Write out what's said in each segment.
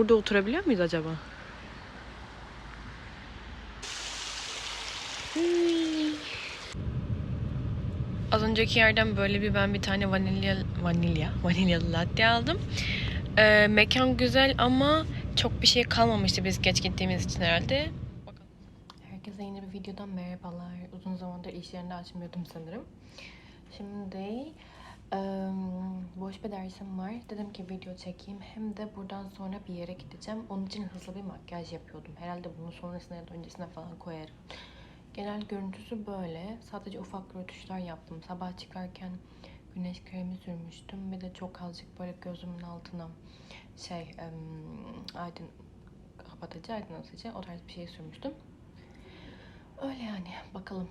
Burada oturabiliyor muyuz acaba? Hmm. Az önceki yerden böyle bir ben bir tane vanilya vanilya vanilyalı latte aldım. Ee, mekan güzel ama çok bir şey kalmamıştı biz geç gittiğimiz için herhalde. Bakalım. Herkese yeni bir videodan merhabalar. Uzun zamandır iş yerinde açmıyordum sanırım. Şimdi Boş bir dersim var. Dedim ki video çekeyim. Hem de buradan sonra bir yere gideceğim. Onun için hızlı bir makyaj yapıyordum. Herhalde bunu sonrasına ya da öncesine falan koyarım. Genel görüntüsü böyle. Sadece ufak rötuşlar yaptım. Sabah çıkarken güneş kremi sürmüştüm. Bir de çok azıcık böyle gözümün altına şey em, aydın kapatıcı aydınlatıcı o tarz bir şey sürmüştüm. Öyle yani. Bakalım.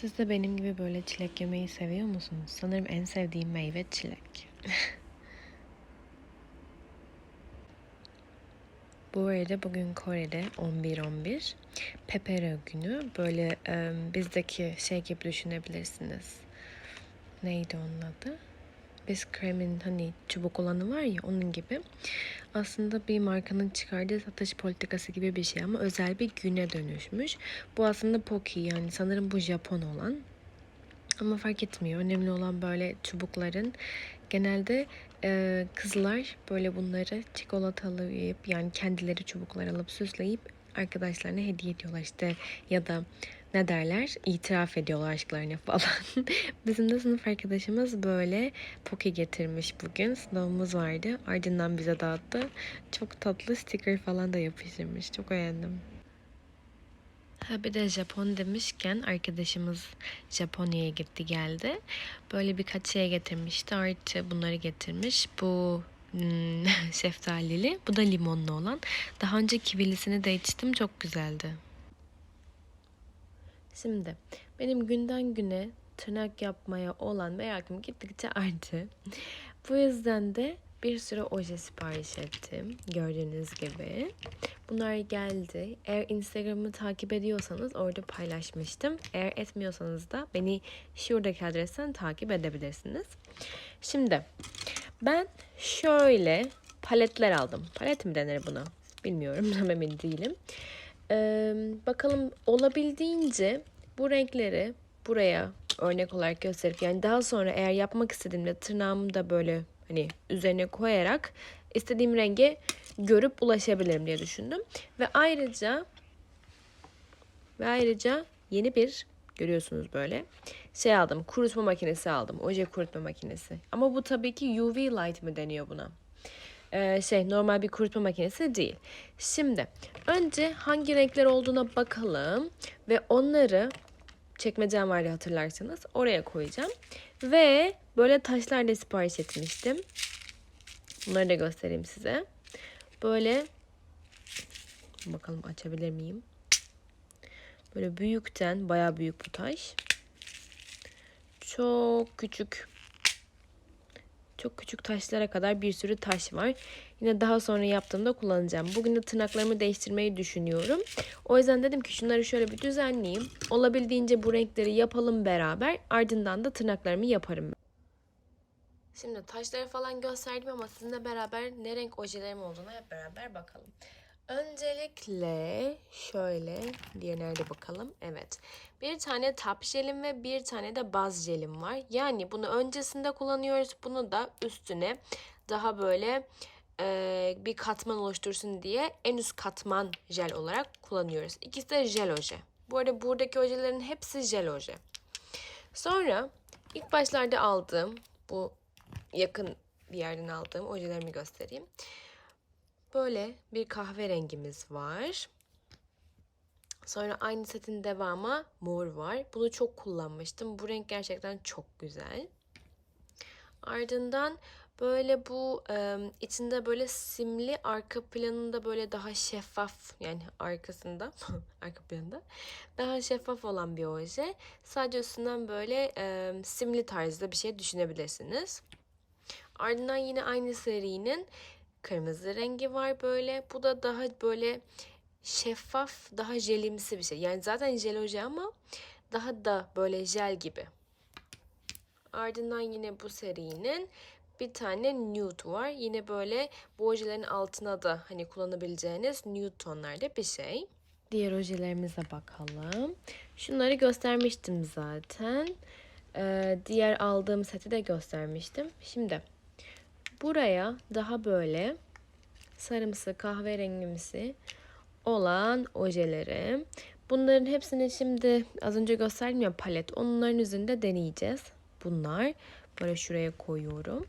Siz de benim gibi böyle çilek yemeyi seviyor musunuz? Sanırım en sevdiğim meyve çilek. Bu arada bugün Kore'de 11-11 Pepero günü. Böyle e, bizdeki şey gibi düşünebilirsiniz. Neydi onun adı? Biz kremin hani çubuk olanı var ya onun gibi. Aslında bir markanın çıkardığı satış politikası gibi bir şey ama özel bir güne dönüşmüş. Bu aslında Pocky yani sanırım bu Japon olan. Ama fark etmiyor. Önemli olan böyle çubukların genelde Ee, kızlar böyle bunları çikolatalayıp yani kendileri çubuklar alıp süsleyip arkadaşlarına hediye ediyorlar işte ya da ne derler itiraf ediyorlar aşklarını falan. Bizim de sınıf arkadaşımız böyle poke getirmiş bugün. Sınavımız vardı. Ardından bize dağıttı. Çok tatlı sticker falan da yapıştırmış. Çok beğendim. Ha bir de Japon demişken arkadaşımız Japonya'ya gitti geldi. Böyle birkaç şey getirmişti. Artı bunları getirmiş. Bu hmm, şeftalili. Bu da limonlu olan. Daha önce kivilisini de içtim. Çok güzeldi. Şimdi benim günden güne tırnak yapmaya olan merakım gittikçe arttı. Bu yüzden de bir sürü oje sipariş ettim. Gördüğünüz gibi. Bunlar geldi. Eğer Instagram'ı takip ediyorsanız orada paylaşmıştım. Eğer etmiyorsanız da beni şuradaki adresten takip edebilirsiniz. Şimdi ben şöyle paletler aldım. Palet mi denir buna? Bilmiyorum. Emin değilim. Ee, bakalım olabildiğince bu renkleri buraya örnek olarak gösterip yani daha sonra eğer yapmak istediğimde tırnağımı da böyle hani üzerine koyarak istediğim renge görüp ulaşabilirim diye düşündüm. Ve ayrıca ve ayrıca yeni bir görüyorsunuz böyle şey aldım. Kurutma makinesi aldım. Oje kurutma makinesi. Ama bu tabii ki UV light mı deniyor buna? Ee, şey normal bir kurutma makinesi değil. Şimdi önce hangi renkler olduğuna bakalım ve onları çekmecem vardı hatırlarsanız oraya koyacağım. Ve böyle taşlar da sipariş etmiştim. Bunları da göstereyim size. Böyle bakalım açabilir miyim? Böyle büyükten baya büyük bu taş. Çok küçük çok küçük taşlara kadar bir sürü taş var. Yine daha sonra yaptığımda kullanacağım. Bugün de tırnaklarımı değiştirmeyi düşünüyorum. O yüzden dedim ki şunları şöyle bir düzenleyeyim. Olabildiğince bu renkleri yapalım beraber. Ardından da tırnaklarımı yaparım. Şimdi taşları falan gösterdim ama sizinle beraber ne renk ojelerim olduğuna hep beraber bakalım. Öncelikle şöyle diye nerede bakalım. Evet. Bir tane tap jelim ve bir tane de baz jelim var. Yani bunu öncesinde kullanıyoruz. Bunu da üstüne daha böyle e, bir katman oluştursun diye en üst katman jel olarak kullanıyoruz. İkisi de jel oje. Bu arada buradaki ojelerin hepsi jel oje. Sonra ilk başlarda aldığım bu yakın bir yerden aldığım ojelerimi göstereyim. Böyle bir kahverengimiz var. Sonra aynı setin devamı mor var. Bunu çok kullanmıştım. Bu renk gerçekten çok güzel. Ardından böyle bu içinde böyle simli arka planında böyle daha şeffaf yani arkasında arka planında daha şeffaf olan bir oje. Sadece üstünden böyle simli tarzda bir şey düşünebilirsiniz. Ardından yine aynı serinin kırmızı rengi var böyle. Bu da daha böyle şeffaf, daha jelimsi bir şey. Yani zaten jel oje ama daha da böyle jel gibi. Ardından yine bu serinin bir tane nude var. Yine böyle bu ojelerin altına da hani kullanabileceğiniz nude tonlarda bir şey. Diğer ojelerimize bakalım. Şunları göstermiştim zaten. Ee, diğer aldığım seti de göstermiştim. Şimdi buraya daha böyle sarımsı kahverengimsi olan ojeleri. Bunların hepsini şimdi az önce gösterdim ya palet. Onların üzerinde deneyeceğiz. Bunlar. Böyle şuraya koyuyorum.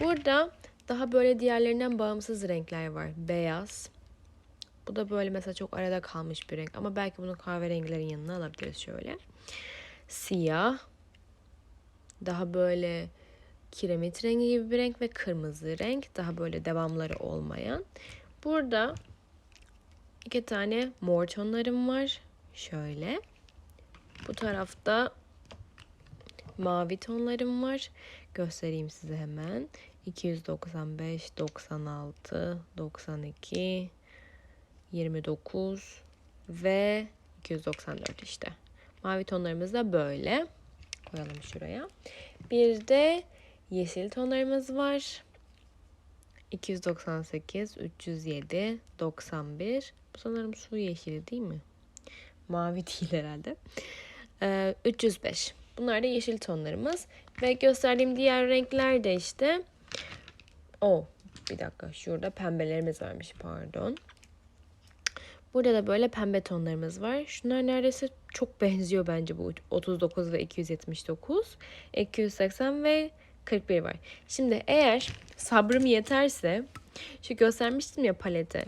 Burada daha böyle diğerlerinden bağımsız renkler var. Beyaz. Bu da böyle mesela çok arada kalmış bir renk. Ama belki bunu kahverengilerin yanına alabiliriz şöyle. Siyah. Daha böyle kiremit rengi gibi bir renk ve kırmızı renk. Daha böyle devamları olmayan. Burada iki tane mor tonlarım var. Şöyle. Bu tarafta mavi tonlarım var. Göstereyim size hemen. 295, 96, 92, 29 ve 294 işte. Mavi tonlarımız da böyle. Koyalım şuraya. Bir de yeşil tonlarımız var. 298, 307, 91. Sanırım su yeşili değil mi? Mavi değil herhalde. Ee, 305. Bunlar da yeşil tonlarımız. Ve gösterdiğim diğer renkler de işte O bir dakika şurada pembelerimiz varmış pardon. Burada da böyle pembe tonlarımız var. Şunlar neredeyse çok benziyor bence bu 39 ve 279. 280 ve 41 var. Şimdi eğer sabrım yeterse şu göstermiştim ya palete.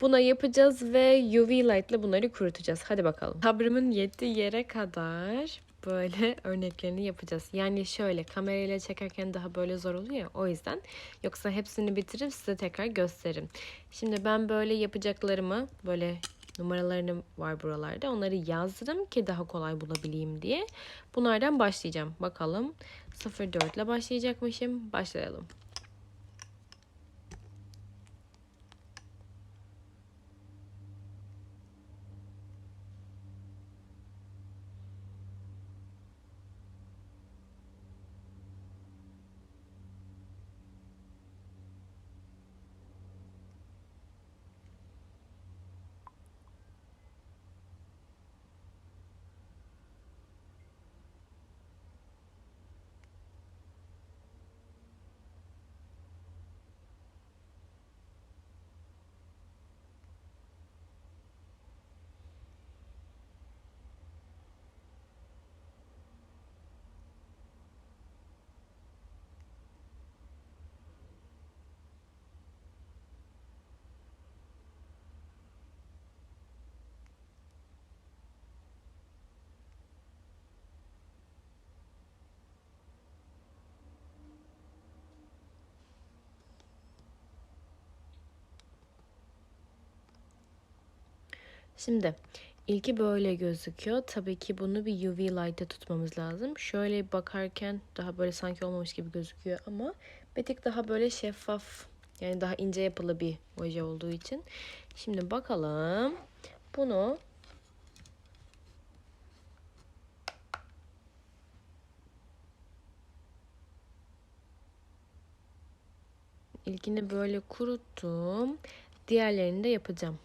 Buna yapacağız ve UV light ile bunları kurutacağız. Hadi bakalım. Sabrımın yettiği yere kadar böyle örneklerini yapacağız. Yani şöyle kamerayla çekerken daha böyle zor oluyor ya o yüzden. Yoksa hepsini bitirip size tekrar gösteririm. Şimdi ben böyle yapacaklarımı böyle numaralarım var buralarda. Onları yazdım ki daha kolay bulabileyim diye. Bunlardan başlayacağım. Bakalım 04 ile başlayacakmışım. Başlayalım. Şimdi ilki böyle gözüküyor. Tabii ki bunu bir UV light'te tutmamız lazım. Şöyle bakarken daha böyle sanki olmamış gibi gözüküyor ama bir tık daha böyle şeffaf yani daha ince yapılı bir oje olduğu için. Şimdi bakalım. Bunu ilkini böyle kuruttum. Diğerlerini de yapacağım.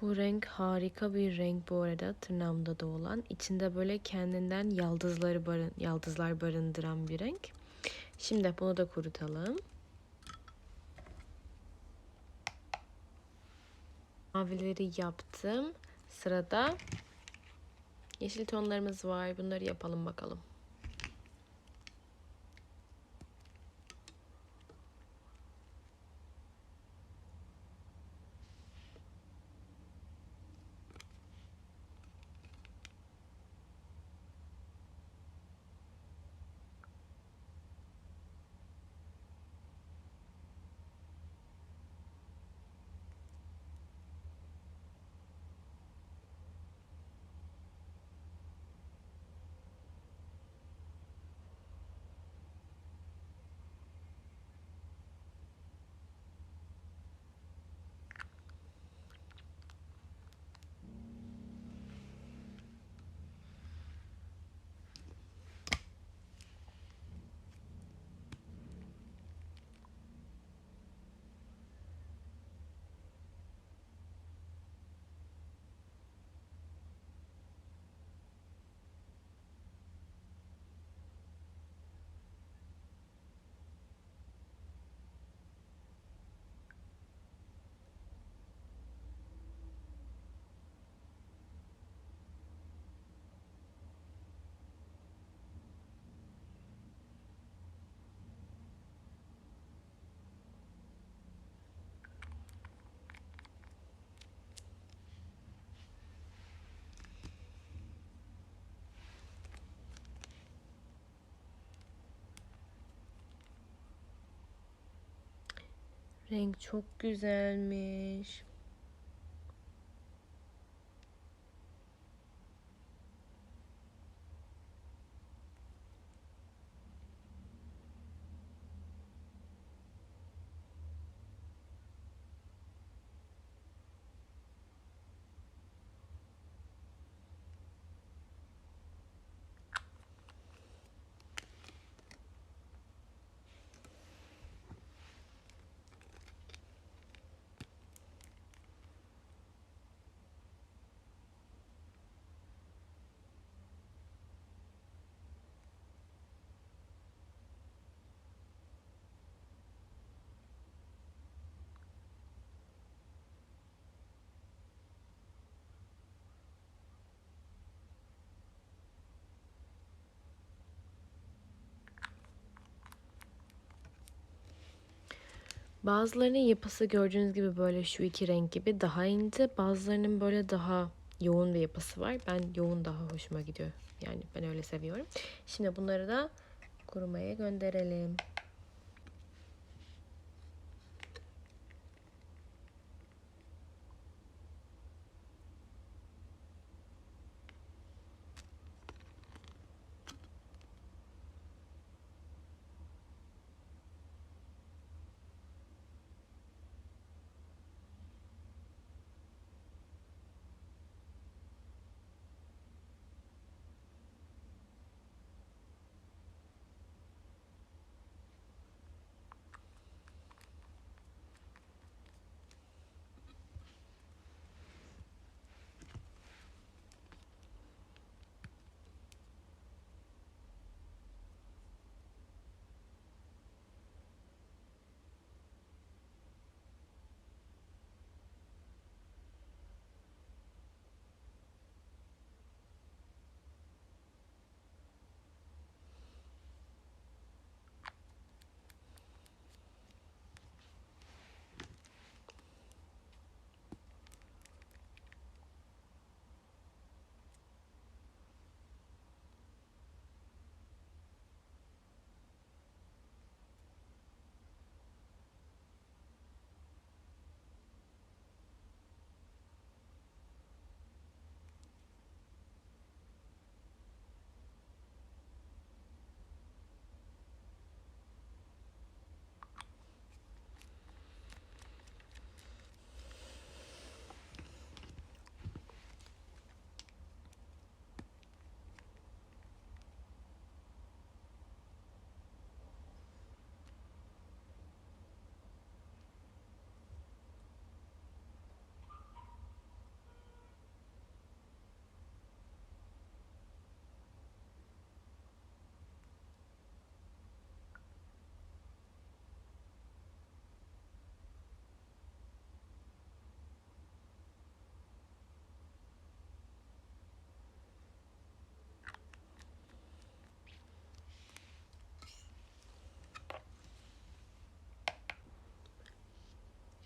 Bu renk harika bir renk bu arada tırnağımda da olan. İçinde böyle kendinden yaldızları barın, yaldızlar barındıran bir renk. Şimdi bunu da kurutalım. Mavileri yaptım. Sırada yeşil tonlarımız var. Bunları yapalım bakalım. Renk çok güzelmiş. Bazılarının yapısı gördüğünüz gibi böyle şu iki renk gibi daha ince. Bazılarının böyle daha yoğun bir yapısı var. Ben yoğun daha hoşuma gidiyor. Yani ben öyle seviyorum. Şimdi bunları da kurumaya gönderelim.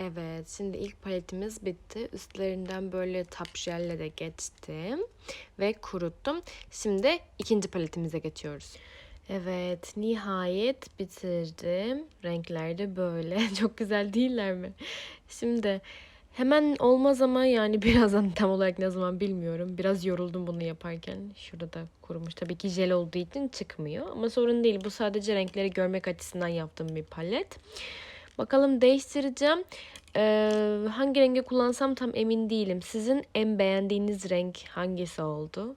Evet, şimdi ilk paletimiz bitti. Üstlerinden böyle tap jelle de geçtim ve kuruttum. Şimdi ikinci paletimize geçiyoruz. Evet, nihayet bitirdim. Renkler de böyle. Çok güzel değiller mi? Şimdi hemen olmaz ama yani birazdan tam olarak ne zaman bilmiyorum. Biraz yoruldum bunu yaparken. Şurada da kurumuş. Tabii ki jel olduğu için çıkmıyor. Ama sorun değil. Bu sadece renkleri görmek açısından yaptığım bir palet. Bakalım değiştireceğim. Ee, hangi rengi kullansam tam emin değilim. Sizin en beğendiğiniz renk hangisi oldu?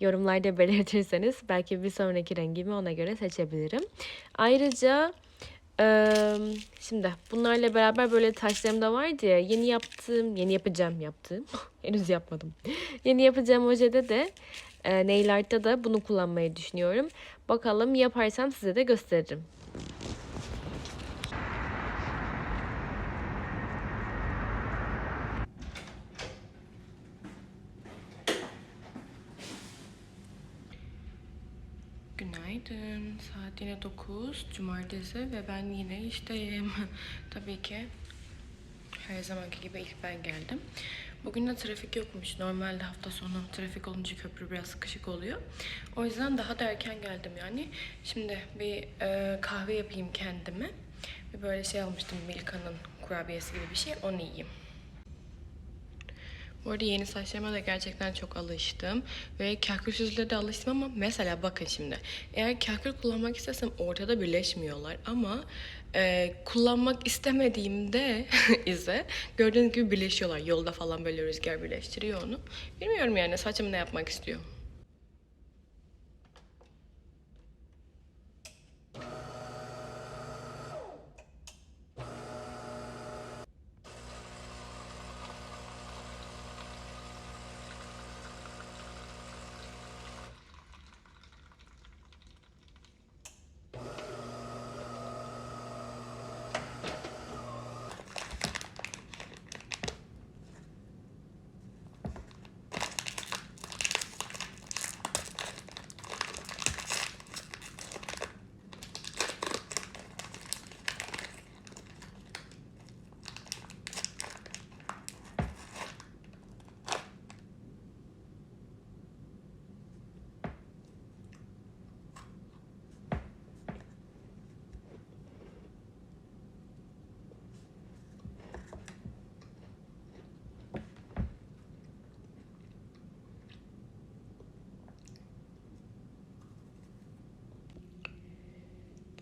Yorumlarda belirtirseniz belki bir sonraki rengimi ona göre seçebilirim. Ayrıca e, şimdi bunlarla beraber böyle taşlarım da vardı ya yeni yaptığım, yeni yapacağım yaptığım. Henüz yapmadım. yeni yapacağım ojede de e, nail art'ta da bunu kullanmayı düşünüyorum. Bakalım yaparsam size de gösteririm. Saat yine 9. Cumartesi ve ben yine işteyim. Tabii ki her zamanki gibi ilk ben geldim. Bugün de trafik yokmuş. Normalde hafta sonu trafik olunca köprü biraz sıkışık oluyor. O yüzden daha da erken geldim yani. Şimdi bir e, kahve yapayım kendime. Bir böyle şey almıştım Milka'nın kurabiyesi gibi bir şey. Onu yiyeyim. Bu arada yeni saçlarıma da gerçekten çok alıştım. Ve kahkülsüzlüğe de alıştım ama mesela bakın şimdi. Eğer kahkül kullanmak istesem ortada birleşmiyorlar ama e, kullanmak istemediğimde ise gördüğünüz gibi birleşiyorlar. Yolda falan böyle rüzgar birleştiriyor onu. Bilmiyorum yani saçım ne yapmak istiyor.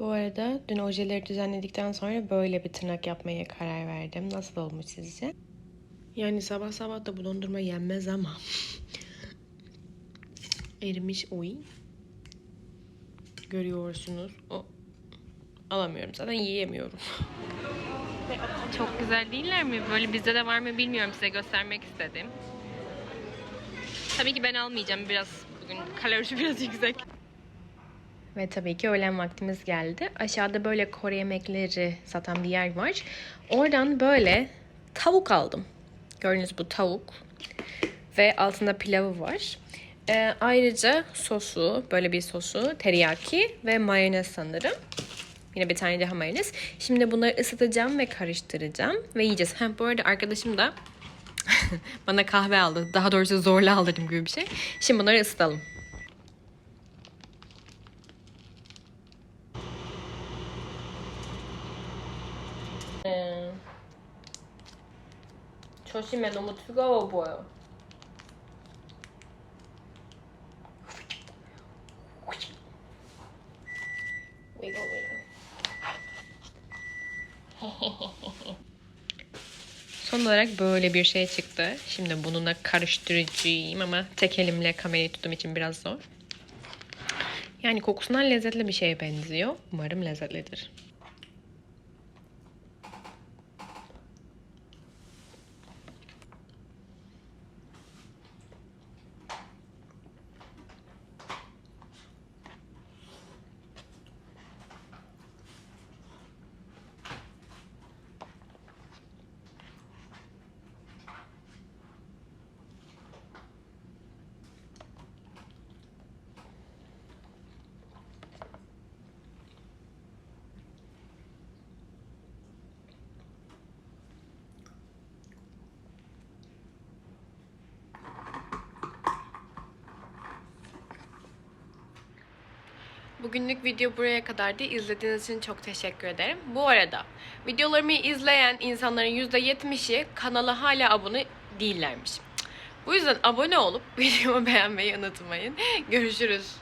Bu arada dün ojeleri düzenledikten sonra böyle bir tırnak yapmaya karar verdim. Nasıl olmuş sizce? Yani sabah sabah da bu dondurma yenmez ama. Erimiş oy. Görüyorsunuz. O alamıyorum zaten yiyemiyorum. Çok güzel değiller mi? Böyle bizde de var mı bilmiyorum size göstermek istedim. Tabii ki ben almayacağım biraz bugün kalorisi biraz yüksek. Ve tabii ki öğlen vaktimiz geldi. Aşağıda böyle Kore yemekleri satan bir yer var. Oradan böyle tavuk aldım. Gördüğünüz bu tavuk. Ve altında pilavı var. Ee, ayrıca sosu, böyle bir sosu, teriyaki ve mayonez sanırım. Yine bir tane daha mayonez. Şimdi bunları ısıtacağım ve karıştıracağım ve yiyeceğiz. Ha, bu arada arkadaşım da bana kahve aldı. Daha doğrusu zorla aldırdım gibi bir şey. Şimdi bunları ısıtalım. 조심해 너무 뜨거워 보여. 위고 위고. Son olarak böyle bir şey çıktı. Şimdi bununla karıştıracağım ama tek elimle kamerayı tuttuğum için biraz zor. Yani kokusundan lezzetli bir şeye benziyor. Umarım lezzetlidir. Bugünlük video buraya kadardı. İzlediğiniz için çok teşekkür ederim. Bu arada videolarımı izleyen insanların %70'i kanala hala abone değillermiş. Bu yüzden abone olup videomu beğenmeyi unutmayın. Görüşürüz.